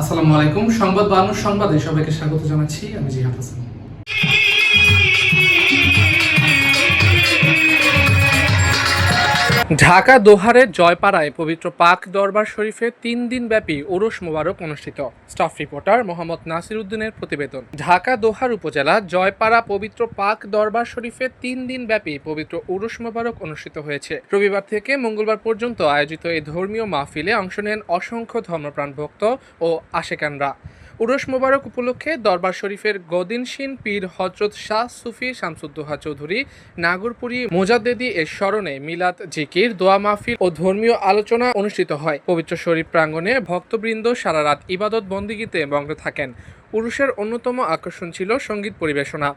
আসসালামু আলাইকুম। সংবাদ বানুর সংবাদে সবাইকে স্বাগত জানাচ্ছি। আমি জিহাদ হাসান। ঢাকা দোহারের জয়পাড়ায় পবিত্র পাক দরবার শরীফে তিন দিন ব্যাপী ওরস মোবারক অনুষ্ঠিত। স্টাফ রিপোর্টার মোহাম্মদ নাসির উদ্দিনের প্রতিবেদন। ঢাকা দোহার উপজেলা জয়পাড়া পবিত্র পাক দরবার শরীফে তিন দিন ব্যাপী পবিত্র উরুস মোবারক অনুষ্ঠিত হয়েছে। রবিবার থেকে মঙ্গলবার পর্যন্ত আয়োজিত এই ধর্মীয় মাহফিলে অংশ নেন অসংখ্য ধর্মপ্রাণ ভক্ত ও আশেকানরা। উরস মোবারক উপলক্ষে দরবার শরীফের গদিনশীন পীর হজরত শাহ সুফি শামসুদ্দোহা চৌধুরী নাগরপুরী মোজাদ্দেদি এর স্মরণে মিলাদ জিকির, দোয়া মাহফিল ও ধর্মীয় আলোচনা অনুষ্ঠিত হয়। পবিত্র শরীফ প্রাঙ্গণে ভক্তবৃন্দ সারা রাত ইবাদত বন্দিগিতে মগ্ন থাকেন। উরুষের অন্যতম আকর্ষণ ছিল সংগীত পরিবেশনা।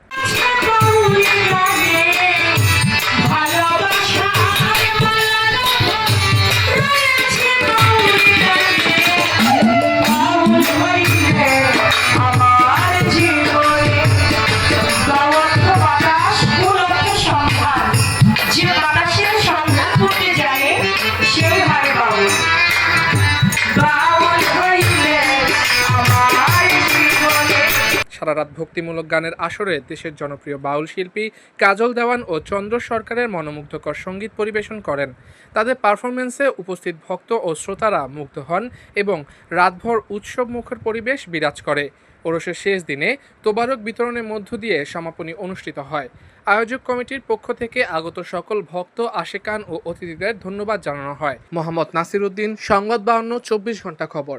সারা রাত ভক্তিমূলক গানের আসরে দেশের জনপ্রিয় বাউল শিল্পী কাজল দেওয়ান ও চন্দ্র সরকারের মনোমুগ্ধকর সংগীত পরিবেশন করেন। তাদের পারফরমেন্সে উপস্থিত ভক্ত ও শ্রোতারা মুগ্ধ হন এবং রাতভর উৎসব মুখর পরিবেশ বিরাজ করে। ওরসের শেষ দিনে তোবারক বিতরণের মধ্য দিয়ে সমাপনী অনুষ্ঠিত হয়। আয়োজক কমিটির পক্ষ থেকে আগত সকল ভক্ত, আশেকান ও অতিথিদের ধন্যবাদ জানানো হয়। মোহাম্মদ নাসির উদ্দিন সংবাদ বাহান্ন চব্বিশ ঘণ্টা খবর।